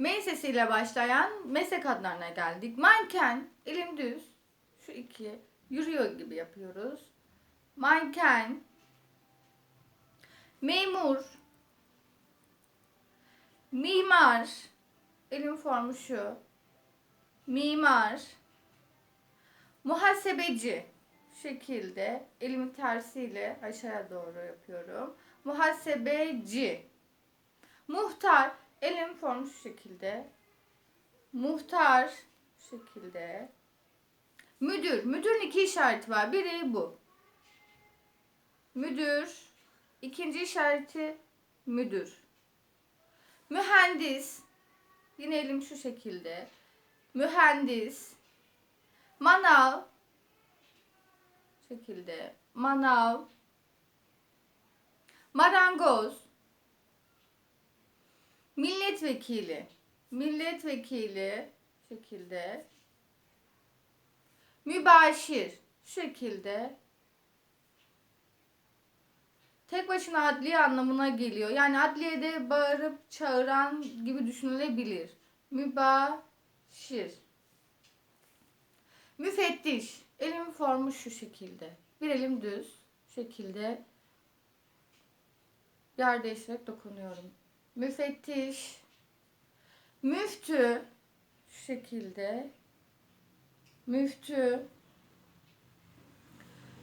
M sesiyle başlayan meslek adlarına geldik. Manken, elim düz. Şu iki. Yürüyor gibi yapıyoruz. Manken. Memur. Mimar. Elim formu şu. Mimar. Muhasebeci. Şekilde elimi tersiyle aşağıya doğru yapıyorum. Muhasebeci. Muhtar. Elim formu şu şekilde. Muhtar. Şu şekilde. Müdür. Müdürün iki işareti var. Biri bu. Müdür. İkinci işareti müdür. Mühendis. Yine elim şu şekilde. Mühendis. Manav. Şekilde. Manav. Marangoz. Milletvekili. Milletvekili. Şekilde. Mübaşir. Şekilde. Tek başına adliye anlamına geliyor. Yani adliyede bağırıp çağıran gibi düşünülebilir. Mübaşir. Müfettiş. Elim formu şu şekilde. Bir elim düz. Şekilde. Yer değiştirerek dokunuyorum. Müfettiş. Müftü. Şu şekilde. Müftü.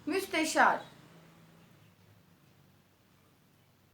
Müsteşar.